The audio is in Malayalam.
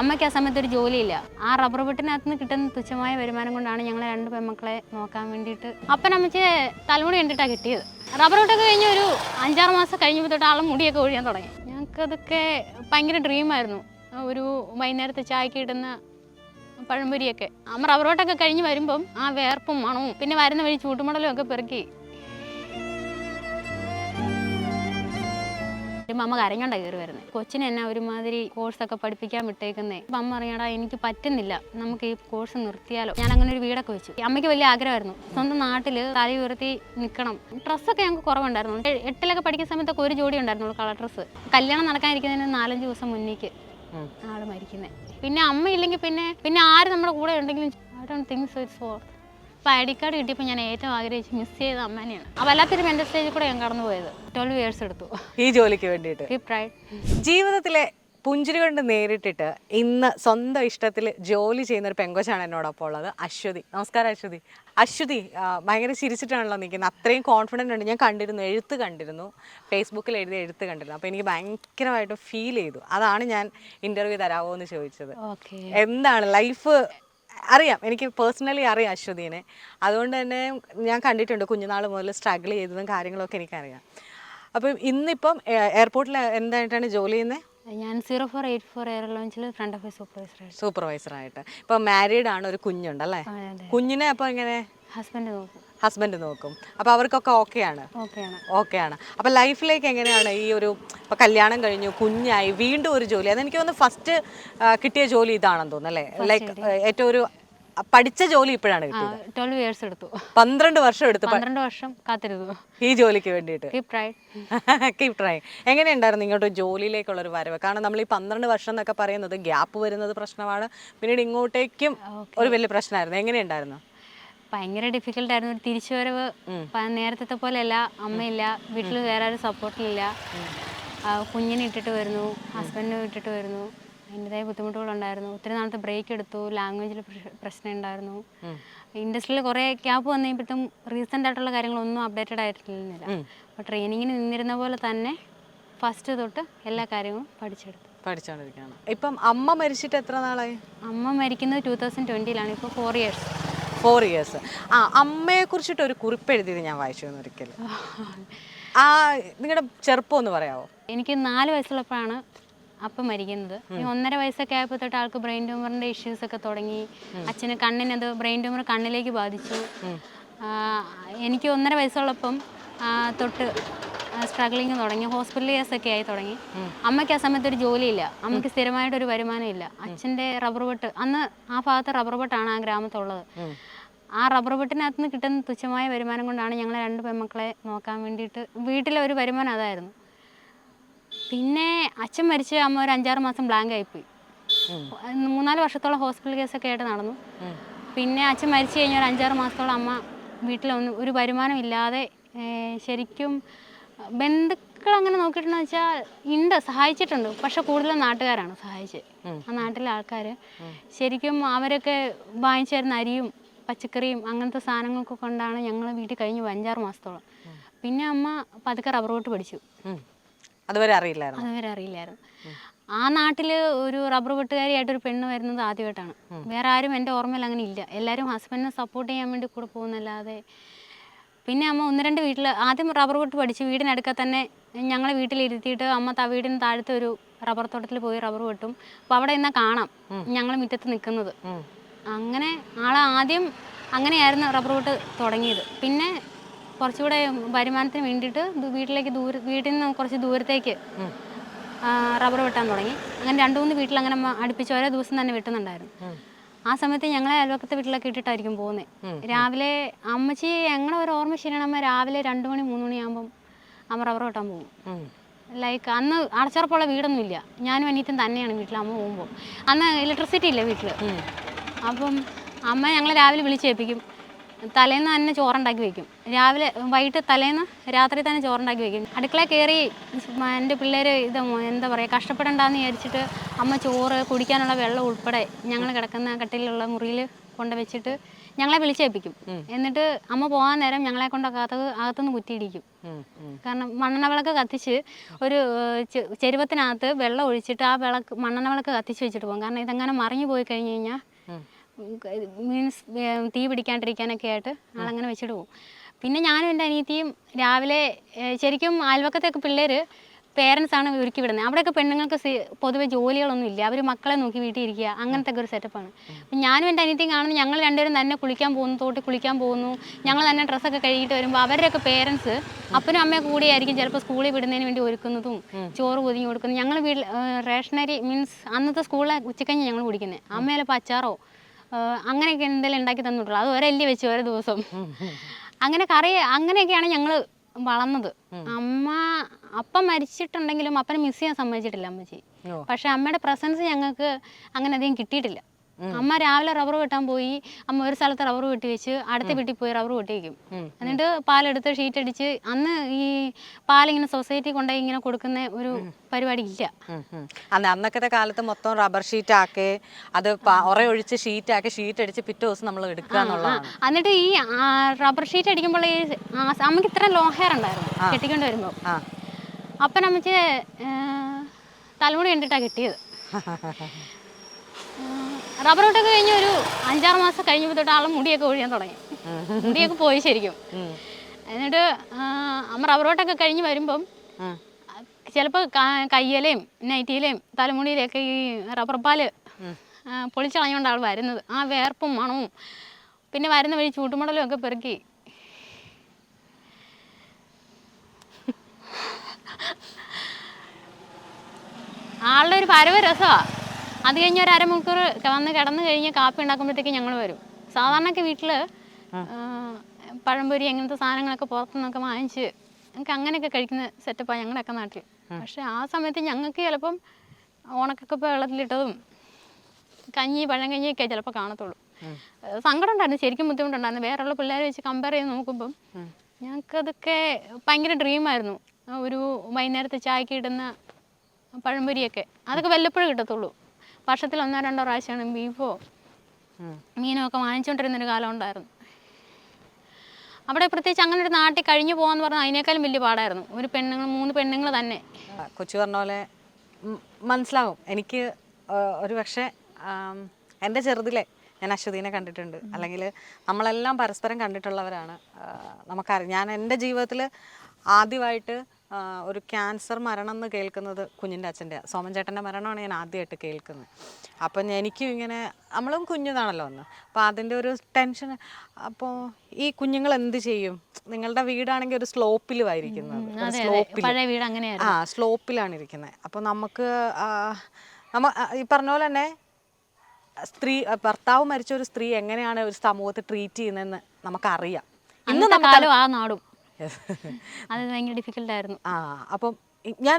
അമ്മയ്ക്ക് ആ സമയത്ത് ഒരു ജോലിയില്ല. ആ റബ്ബർ വെട്ടിനകത്ത് നിന്ന് കിട്ടുന്ന തുച്ഛമായ വരുമാനം കൊണ്ടാണ് ഞങ്ങൾ രണ്ട് പെൺമക്കളെ നോക്കാൻ വേണ്ടിയിട്ട് അപ്പനമ്മച്ചിയെ തലമുടി കണ്ടിട്ടാണ് കിട്ടിയത്. റബ്ബർ വെട്ടൊക്കെ കഴിഞ്ഞ് ഒരു അഞ്ചാറ് മാസം കഴിഞ്ഞപ്പോൾ തൊട്ട് ആളും മുടിയൊക്കെ ഒഴിയാൻ തുടങ്ങി. ഞങ്ങൾക്കതൊക്കെ ഭയങ്കര ഡ്രീമായിരുന്നു ഒരു വൈകുന്നേരത്തെ ചായക്ക് ഇടുന്ന പഴംപൊരിയൊക്കെ. അമ്മ റബ്ബർ വെട്ടൊക്കെ കഴിഞ്ഞ് വരുമ്പം ആ വേർപ്പും മണവും പിന്നെ വരുന്ന വഴി ചൂട്ടുമടലും ഒക്കെ പെറുക്കി വരുമ്പോൾ അമ്മ കരഞ്ഞോണ്ടാ കയറി വരുന്നത് കൊച്ചിനെ എന്നാ ഒരുമാതിരി കോഴ്സൊക്കെ പഠിപ്പിക്കാൻ വിട്ടേക്കുന്നേ. അപ്പം അമ്മ അറിയാടാ എനിക്ക് പറ്റുന്നില്ല. നമുക്ക് ഈ കോഴ്സ് നിർത്തിയാലോ. ഞാൻ അങ്ങനെ ഒരു വീടൊക്കെ വെച്ചു. അമ്മയ്ക്ക് വലിയ ആഗ്രഹമായിരുന്നു. സ്വന്തം നാട്ടിൽ തല ഉയർത്തി നിൽക്കണം ഡ്രസ്സൊക്കെ ഞങ്ങൾക്ക് കുറവുണ്ടായിരുന്നു. എട്ടിലൊക്കെ പഠിക്കുന്ന സമയത്തൊക്കെ ഒരു ജോഡി ഉണ്ടായിരുന്നുള്ളൂ കളർ ഡ്രസ്സ് കല്യാണം നടക്കാനിരിക്കുന്നതിന് നാലഞ്ച് ദിവസം മുന്നേക്ക് ആൾ മരിക്കുന്നത് പിന്നെ അമ്മ ഇല്ലെങ്കിൽ പിന്നെ പിന്നെ ആര് നമ്മുടെ കൂടെ ഉണ്ടെങ്കിലും I don't think so it's for അപ്പോൾ ഐ ഡി കാർഡ് കിട്ടിയപ്പോൾ ഞാൻ ഏറ്റവും ആഗ്രഹിച്ച് മിസ് ചെയ്ത അമ്മേനെയാണ്. ആ വല്ലാത്തൊരു മെന്റൽ സ്റ്റേജിൽ കൂടെ ഞാൻ കടന്നു പോയത് ട്വൽവ് ഇയേഴ്സ് എടുത്തു. ഈ ജോലിക്ക് വേണ്ടിയിട്ട്. ജീവിതത്തിലെ പുഞ്ചിരി കൊണ്ട് നേരിട്ടിട്ട് ഇന്ന് സ്വന്തം ഇഷ്ടത്തിൽ ജോലി ചെയ്യുന്ന ഒരു പെങ്കൊച്ചാണ് എന്നോടൊപ്പം ഉള്ളത് അശ്വതി. നമസ്കാരം അശ്വതി. അശ്വതി ഭയങ്കര ചിരിച്ചിട്ടാണല്ലോ നിൽക്കുന്നത്. അത്രയും കോൺഫിഡന്റ് ഉണ്ട്. ഞാൻ കണ്ടിരുന്നു എഴുത്ത് കണ്ടിരുന്നു. ഫേസ്ബുക്കിൽ എഴുതിയ എഴുത്ത് കണ്ടിരുന്നു. അപ്പോൾ എനിക്ക് ഭയങ്കരമായിട്ട് ഫീൽ ചെയ്തു. അതാണ് ഞാൻ ഇന്റർവ്യൂ തരാമോ എന്ന് ചോദിച്ചത്. ഓക്കെ. എന്താണ് ലൈഫ് അറിയാം. എനിക്ക് പേഴ്സണലി അറിയാം അശ്വതിനെ. അതുകൊണ്ട് തന്നെ ഞാൻ കണ്ടിട്ടുണ്ട് കുഞ്ഞുനാൾ മുതൽ സ്ട്രഗിൾ ചെയ്തതും കാര്യങ്ങളൊക്കെ എനിക്കറിയാം. അപ്പം ഇന്നിപ്പം എയർപോർട്ടിൽ എന്തായിട്ടാണ് ജോലി ചെയ്യുന്നത്? ഞാൻ zero four eight four air ലോഞ്ചിൽ front office supervisor ആയിട്ട് ഇപ്പം മാരീഡ് ആണ് ഒരു കുഞ്ഞുണ്ട് അല്ലേ? കുഞ്ഞിനെ അപ്പോൾ എങ്ങനെ? ഹസ്ബൻഡ് നോക്കും. ഹസ്ബൻഡ് നോക്കും. അപ്പോൾ അവർക്കൊക്കെ ഓക്കെയാണ്? ഓക്കെയാണ്. അപ്പോൾ ലൈഫിലേക്ക് എങ്ങനെയാണ് ഈ ഒരു ഇപ്പോൾ കല്യാണം കഴിഞ്ഞു കുഞ്ഞായി വീണ്ടും ഒരു ജോലി അതെനിക്ക് തോന്നുന്നു ഫസ്റ്റ് കിട്ടിയ ജോലി ഇതാണെന്ന് തോന്നുന്നു അല്ലേ? ലൈക്ക് ഏറ്റവും ഒരു പഠിച്ച ജോലി ഇപ്പോഴാണ് കിട്ടിയത്. ട്വൽവ് ഇയേഴ്സ് എടുത്തു. പന്ത്രണ്ട് വർഷം എടുത്തു പന്ത്രണ്ട് വർഷം കാത്തിരുന്നു. ഈ ജോലിക്ക് വേണ്ടിയിട്ട്. കീപ് ട്രൈ കീപ് ട്രൈ എങ്ങനെയുണ്ടായിരുന്നു ഇങ്ങോട്ട് ജോലിയിലേക്കുള്ള ഒരു വരവ്? കാരണം നമ്മൾ ഈ പന്ത്രണ്ട് വർഷം എന്നൊക്കെ പറയുന്നത് ഗ്യാപ്പ് വരുന്നത് പ്രശ്നമാണ്. പിന്നീട് ഇങ്ങോട്ടേക്കും ഒരു വലിയ പ്രശ്നമായിരുന്നു. എങ്ങനെയുണ്ടായിരുന്നു? ഭയങ്കര ഡിഫിക്കൽട്ട് ആയിരുന്നു. ഒരു തിരിച്ചുവരവ് നേരത്തെ പോലെയല്ല. അമ്മയില്ല. വീട്ടിൽ വേറെ ആരും സപ്പോർട്ടില്ല കുഞ്ഞിനെ ഇട്ടിട്ട് വരുന്നു. ഹസ്ബൻഡിനെ ഇട്ടിട്ട് വരുന്നു. അതിന്റെതായ ബുദ്ധിമുട്ടുകളുണ്ടായിരുന്നു. ഒത്തിരി നാളത്തെ ബ്രേക്ക് എടുത്തു ലാംഗ്വേജിൽ പ്രശ്നം ഉണ്ടായിരുന്നു ഇൻഡസ്ട്രിയിൽ കുറേ ക്യാപ്പ് വന്നു കഴിയുമ്പോഴത്തും റീസെന്റ് ആയിട്ടുള്ള കാര്യങ്ങളൊന്നും അപ്ഡേറ്റഡ് ആയിട്ടില്ല അപ്പോൾ ട്രെയിനിങ്ങിന് നിന്നിരുന്ന പോലെ തന്നെ ഫസ്റ്റ് തൊട്ട് എല്ലാ കാര്യവും പഠിച്ചെടുത്തു. പഠിച്ചുകൊണ്ടിരിക്കുകയാണ് ഇപ്പം അമ്മ മരിച്ചിട്ട് എത്ര നാളായി? അമ്മ മരിക്കുന്നത് ടൂ തൗസൻഡ് ട്വന്റിയിലാണ് ഇപ്പോൾ ഫോർ ഇയേഴ്സ് ഫോർ ഇയേഴ്സ് ആ അമ്മയെ കുറിച്ചിട്ട് ഒരു കുറിപ്പ് എഴുതിയത് ഞാൻ വായിച്ചു ഒരിക്കലും ഒരിക്കൽ ആ നിങ്ങളുടെ ചെറുപ്പം ഒന്ന് പറയാമോ എനിക്ക് നാല് വയസ്സുള്ളപ്പോഴാണ് അപ്പം മരിക്കുന്നത്. ഒന്നര വയസ്സൊക്കെ ആയപ്പോൾ തൊട്ട് ആൾക്ക് ബ്രെയിൻ ട്യൂമറിന്റെ ഇഷ്യൂസ് ഒക്കെ തുടങ്ങി അച്ഛന് കണ്ണിനത് ബ്രെയിൻ ട്യൂമർ കണ്ണിലേക്ക് ബാധിച്ചു. എനിക്ക് ഒന്നര വയസ്സുള്ളപ്പം തൊട്ട് സ്ട്രഗ്ലിങ് തുടങ്ങി. ഹോസ്പിറ്റൽ കേസ് ഒക്കെ ആയി തുടങ്ങി. അമ്മയ്ക്ക് ആ സമയത്ത് ഒരു ജോലിയില്ല. അമ്മയ്ക്ക് സ്ഥിരമായിട്ടൊരു വരുമാനം ഇല്ല. അച്ഛന്റെ റബ്ബർ വെട്ട് അന്ന് ആ ഭാഗത്ത് റബ്ബർ വെട്ടാണ് ആ ഗ്രാമത്തുള്ളത്. ആ റബ്ബർ വെട്ടിനകത്ത് നിന്ന് കിട്ടുന്ന തുച്ഛമായ വരുമാനം കൊണ്ടാണ് ഞങ്ങളെ രണ്ട് പെൺമക്കളെ നോക്കാൻ വേണ്ടിയിട്ട് വീട്ടിലെ ഒരു വരുമാനം അതായിരുന്നു. പിന്നെ അച്ഛൻ മരിച്ച് അമ്മ ഒരു അഞ്ചാറ് മാസം ബ്ലാങ്ക് ആയിപ്പോയി. മൂന്നാൽ വർഷത്തോളം ഹോസ്പിറ്റൽ കേസൊക്കെ ആയിട്ട് നടന്നു പിന്നെ അച്ഛൻ മരിച്ചു കഴിഞ്ഞാൽ ഒരു അഞ്ചാറ് മാസത്തോളം അമ്മ വീട്ടിലൊന്നും ഒരു വരുമാനം ഇല്ലാതെ ഏർ ശരിക്കും ബന്ധുക്കൾ അങ്ങനെ നോക്കിയിട്ടുണ്ടെന്ന് വെച്ചാൽ ഉണ്ട് സഹായിച്ചിട്ടുണ്ട്. പക്ഷെ കൂടുതലും നാട്ടുകാരാണ് സഹായിച്ചത് ആ നാട്ടിലെ ആൾക്കാർ ശരിക്കും അവരൊക്കെ വാങ്ങിച്ചു തരുന്ന അരിയും പച്ചക്കറിയും അങ്ങനത്തെ സാധനങ്ങളൊക്കെ കൊണ്ടാണ് ഞങ്ങൾ വീട്ടിൽ കഴിഞ്ഞു അഞ്ചാറ് മാസത്തോളം. പിന്നെ അമ്മ പതുക്കെ റബ്ബർ വെട്ട് പഠിച്ചു. അതുവരെ അറിയില്ലായിരുന്നു. അതുവരെ അറിയില്ലായിരുന്നു. ആ നാട്ടിൽ ഒരു റബ്ബർ വെട്ടുകാരിയായിട്ട് ഒരു പെണ്ണ് വരുന്നത് ആദ്യമായിട്ടാണ്. വേറെ ആരും എന്റെ ഓർമ്മയിൽ അങ്ങനെ ഇല്ല. എല്ലാവരും ഹസ്ബൻഡിനെ സപ്പോർട്ട് ചെയ്യാൻ വേണ്ടി കൂടെ പോകുന്നല്ലാതെ. പിന്നെ അമ്മ ഒന്ന് രണ്ട് വീട്ടിൽ ആദ്യം റബ്ബർ വെട്ട് പഠിച്ച് വീടിനടുക്ക തന്നെ ഞങ്ങളെ വീട്ടിലിരുത്തിയിട്ട് അമ്മ ത വീടിന് താഴത്തെ ഒരു റബ്ബർ തോട്ടത്തിൽ പോയി റബ്ബർ വെട്ടും. അപ്പോൾ അവിടെ നിന്നാൽ കാണാം ഞങ്ങൾ മുറ്റത്ത് നിൽക്കുന്നത് അങ്ങനെ ആളെ ആദ്യം അങ്ങനെയായിരുന്നു റബ്ബർ വെട്ട് തുടങ്ങിയത്. പിന്നെ കുറച്ചുകൂടെ വരുമാനത്തിന് വേണ്ടിയിട്ട് വീട്ടിലേക്ക് ദൂര വീട്ടിൽ നിന്ന് കുറച്ച് ദൂരത്തേക്ക് റബ്ബർ വെട്ടാൻ തുടങ്ങി. അങ്ങനെ രണ്ടു മൂന്ന് വീട്ടിൽ അങ്ങനെ അടുപ്പിച്ച് ഓരോ ദിവസം തന്നെ വെട്ടുന്നുണ്ടായിരുന്നു. ആ സമയത്ത് ഞങ്ങളെ അയൽവക്കത്തെ വീട്ടിലൊക്കെ ഇട്ടിട്ടായിരിക്കും പോകുന്നത് രാവിലെ അമ്മച്ചി ഞങ്ങളെ ഒരു ഓർമ്മ ശരിയാണ് അമ്മ രാവിലെ രണ്ടു മണി മൂന്ന് മണിയാകുമ്പം അമ്മ റബ്ബർ വെട്ടാൻ പോകും. ലൈക്ക് അന്ന് അടച്ചുറപ്പുള്ള വീടൊന്നും ഇല്ല. ഞാനും അനിയത്തും തന്നെയാണ് വീട്ടിൽ അമ്മ പോകുമ്പോൾ. അന്ന് ഇലക്ട്രിസിറ്റി ഇല്ല വീട്ടിൽ അപ്പം അമ്മ ഞങ്ങളെ രാവിലെ വിളിച്ചേൽപ്പിക്കും. തലേന്ന് തന്നെ ചോറുണ്ടാക്കി വെക്കും. രാവിലെ വൈകിട്ട് തലേന്ന് രാത്രി തന്നെ ചോറുണ്ടാക്കി വെക്കും. അടുക്കള കയറി എന്റെ പിള്ളേർ ഇത് എന്താ പറയുക കഷ്ടപ്പെടണ്ടെന്ന് വിചാരിച്ചിട്ട് അമ്മ ചോറ് കുടിക്കാനുള്ള വെള്ളം ഉൾപ്പെടെ ഞങ്ങൾ കിടക്കുന്ന കട്ടിലുള്ള മുറിയിൽ കൊണ്ട് വെച്ചിട്ട് ഞങ്ങളെ വിളിച്ചേൽപ്പിക്കും എന്നിട്ട് അമ്മ പോകാൻ നേരം ഞങ്ങളെ കൊണ്ട് അകത്ത് അകത്തുനിന്ന് കുത്തിയിടിക്കും. കാരണം മണ്ണെണ്ണ വിളക്ക് കത്തിച്ച് ഒരു ചെരുവത്തിനകത്ത് വെള്ളം ഒഴിച്ചിട്ട് ആ വിളക്ക് മണ്ണെണ്ണ വിളക്ക് കത്തിച്ച് വെച്ചിട്ട് പോകും. കാരണം ഇതെങ്ങനെ മറിഞ്ഞു പോയി കഴിഞ്ഞ് കഴിഞ്ഞാൽ മീൻസ് തീ പിടിക്കാണ്ടിരിക്കാനൊക്കെ ആയിട്ട് ആളങ്ങനെ വെച്ചിട്ട് പോകും പിന്നെ ഞാനും എന്റെ അനിയത്തിയും രാവിലെ ശരിക്കും അയൽവക്കത്തൊക്കെ പിള്ളേർ പേരൻസ് ആണ് ഒരുക്കി വിടുന്നത്. അവിടെയൊക്കെ പെണ്ണുങ്ങൾക്ക് പൊതുവെ ജോലികളൊന്നും ഇല്ല. അവർ മക്കളെ നോക്കി വീട്ടിൽ ഇരിക്കുക. അങ്ങനത്തെ ഒക്കെ ഒരു സെറ്റപ്പാണ് അപ്പം ഞാനും എന്റെ അനിയത്തിയും കാണുന്നു ഞങ്ങൾ രണ്ടുപേരും തന്നെ കുളിക്കാൻ പോകുന്നു തോട്ടിൽ കുളിക്കാൻ പോകുന്നു. ഞങ്ങൾ തന്നെ ഡ്രസ്സൊക്കെ കഴുകിയിട്ട് വരുമ്പോൾ അവരുടെയൊക്കെ പേരൻസ് അപ്പനും അമ്മയും കൂടിയായിരിക്കും ചിലപ്പോൾ സ്കൂളിൽ വിടുന്നതിന് വേണ്ടി ഒരുക്കുന്നതും ചോറ് പൊതിഞ്ഞ് കൊടുക്കുന്നതും. ഞങ്ങൾ വീട്ടിൽ റേഷനറി മീൻസ് അന്നത്തെ സ്കൂളിലെ ഉച്ചക്കഞ്ഞ് ഞങ്ങൾ കുടിക്കുന്നത് അമ്മയിലപ്പോൾ അച്ചാറോ അങ്ങനെയൊക്കെ എന്തെങ്കിലും ഉണ്ടാക്കി തന്നിട്ടുള്ളൂ. അത് ഒരല്ലി വെച്ച് ഓരോ ദിവസം. അങ്ങനെ കറി അങ്ങനെയൊക്കെയാണ് ഞങ്ങൾ വളർന്നത്. അമ്മ അപ്പ മരിച്ചിട്ടുണ്ടെങ്കിലും അപ്പനെ മിസ് ചെയ്യാൻ സമ്മതിച്ചിട്ടില്ല അമ്മച്ചി. പക്ഷെ അമ്മയുടെ പ്രസൻസ് ഞങ്ങൾക്ക് അങ്ങനെ അധികം കിട്ടിയിട്ടില്ല. അമ്മ രാവിലെ റബ്ബർ വെട്ടാൻ പോയി അമ്മ ഒരു സ്ഥലത്ത് റബ്ബർ വെട്ടി വെച്ച് അടുത്ത വീട്ടിൽ പോയി റബ്ബർ വെട്ടി വെക്കും എന്നിട്ട് പാലെടുത്ത് ഷീറ്റ് അടിച്ച് അന്ന് ഈ പാലിങ്ങനെ സൊസൈറ്റി കൊണ്ടുപോയി ഇങ്ങനെ കൊടുക്കുന്ന ഒരു പരിപാടി ഇല്ല അന്നത്തെ. അന്ന് കാലത്ത് മൊത്തം റബ്ബർ ഷീറ്റ് ആക്കി അത് ഒഴിച്ച് ഷീറ്റ് ആക്കി ഷീറ്റ് അടിച്ച് പിറ്റേ ദിവസം നമ്മൾ എടുക്കുക എന്നുള്ളതാണ്. എന്നിട്ട് ഈ റബ്ബർ ഷീറ്റ് അടിക്കുമ്പോൾ ഈ അമ്മയ്ക്ക് ഇത്ര ലോങ് ഹെയർ ഉണ്ടായിരുന്നു കെട്ടിക്കൊണ്ട് വരുമ്പോൾ. അപ്പനമ്മച്ച് തലമുടി കണ്ടിട്ടാണ് കിട്ടിയത്. റബ്ബർ വെട്ടൊക്കെ കഴിഞ്ഞ ഒരു അഞ്ചാറ് മാസം കഴിഞ്ഞപ്പോൾ തൊട്ട് ആളെ മുടിയൊക്കെ ഒഴിയാൻ തുടങ്ങി. മുടിയൊക്കെ പോയി ശരിക്കും. എന്നിട്ട് അമ്മ റബ്ബർ വെട്ടൊക്കെ കഴിഞ്ഞ് വരുമ്പം. ചിലപ്പോൾ കയ്യലയും നൈറ്റിയിലെയും തലമുടിയിലൊക്കെ ഈ റബ്ബർ പാൽ പൊളിച്ചളഞ്ഞുകൊണ്ട് ആൾ വരുന്നത്. ആ വേർപ്പും മണവും. പിന്നെ വരുന്ന വഴി ചൂട്ടുമുടലും ഒക്കെ പെറുക്കി. ആളുടെ ഒരു പരവ രസമാണ് അത് കഴിഞ്ഞ് ഒരു അരമണിക്കൂർ വന്ന് കിടന്നു കഴിഞ്ഞ് കാപ്പി ഉണ്ടാക്കുമ്പോഴത്തേക്ക് ഞങ്ങൾ വരും. സാധാരണയൊക്കെ വീട്ടിൽ പഴംപൊരി അങ്ങനത്തെ സാധനങ്ങളൊക്കെ പുറത്തുനിന്നൊക്കെ വാങ്ങിച്ച് ഞങ്ങൾക്ക് അങ്ങനെയൊക്കെ കഴിക്കുന്ന സെറ്റപ്പാണ് ഞങ്ങളുടെയൊക്കെ നാട്ടിൽ പക്ഷേ ആ സമയത്ത് ഞങ്ങൾക്ക് ചിലപ്പം ഓണക്കൊക്കെ വെള്ളത്തിലിട്ടതും കഞ്ഞി പഴം കഞ്ഞിയൊക്കെ ചിലപ്പോൾ കാണത്തുള്ളൂ. സങ്കടം ഉണ്ടായിരുന്നു. ശരിക്കും ബുദ്ധിമുട്ടുണ്ടായിരുന്നു. വേറെയുള്ള പിള്ളേരെ വെച്ച് കമ്പയർ ചെയ്ത് നോക്കുമ്പം ഞങ്ങൾക്കതൊക്കെ ഭയങ്കര ഡ്രീമായിരുന്നു ആയിരുന്നു. ഒരു വൈകുന്നേരത്തെ ചായക്ക് ഇടുന്ന പഴംപൊരിയൊക്കെ. അതൊക്കെ വല്ലപ്പോഴും കിട്ടത്തുള്ളൂ. വർഷത്തിൽ ഒന്നോ രണ്ടോ പ്രാവശ്യമാണ് ബീഫോ. മീനോ ഒക്കെ വാങ്ങിച്ചുകൊണ്ടിരുന്നൊരു കാലം ഉണ്ടായിരുന്നു. അവിടെ പ്രത്യേകിച്ച് അങ്ങനെ ഒരു നാട്ടിൽ കഴിഞ്ഞു പോകാന്ന് പറഞ്ഞാൽ അതിനേക്കാളും വലിയ പാടായിരുന്നു. ഒരു പെണ്ണുങ്ങൾ മൂന്ന് പെണ്ണുങ്ങൾ തന്നെ. കൊച്ചു പറഞ്ഞ പോലെ മനസ്സിലാവും. എനിക്ക് ഒരു പക്ഷേ എന്റെ ചെറുതിലെ ഞാൻ അശ്വതീനെ കണ്ടിട്ടുണ്ട്. അല്ലെങ്കിൽ നമ്മളെല്ലാം പരസ്പരം കണ്ടിട്ടുള്ളവരാണ്. നമുക്കറിയാം. ഞാൻ എന്റെ ജീവിതത്തിൽ ആദ്യമായിട്ട് ഒരു ക്യാൻസർ മരണം എന്ന് കേൾക്കുന്നത് കുഞ്ഞിന്റെ അച്ഛന്റെ സോമൻ ചേട്ടന്റെ മരണമാണ് ഞാൻ ആദ്യമായിട്ട് കേൾക്കുന്നത്. അപ്പം എനിക്കും ഇങ്ങനെ നമ്മളും കുഞ്ഞതാണല്ലോ ഒന്ന് അപ്പോൾ അതിന്റെ ഒരു ടെൻഷൻ അപ്പോൾ ഈ കുഞ്ഞുങ്ങൾ എന്ത് ചെയ്യും? നിങ്ങളുടെ വീടാണെങ്കിൽ ഒരു സ്ലോപ്പിലും ആയിരിക്കുന്നത്. ഒരു അതെ അതെ. സ്ലോപ്പിൽ. ആ സ്ലോപ്പിലാണ് ഇരിക്കുന്നത്. അപ്പോൾ നമുക്ക് നമ്മ ഈ പറഞ്ഞ പോലെ തന്നെ സ്ത്രീ ഭർത്താവ് മരിച്ച ഒരു സ്ത്രീ എങ്ങനെയാണ് ഒരു സമൂഹത്തെ ട്രീറ്റ് ചെയ്യുന്നതെന്ന് നമുക്കറിയാം. ഇന്ന് നമ്മളും ആ നാടും. അത് ഭയങ്കര ഡിഫിക്കൽട്ടായിരുന്നു ആ അപ്പം ഞാൻ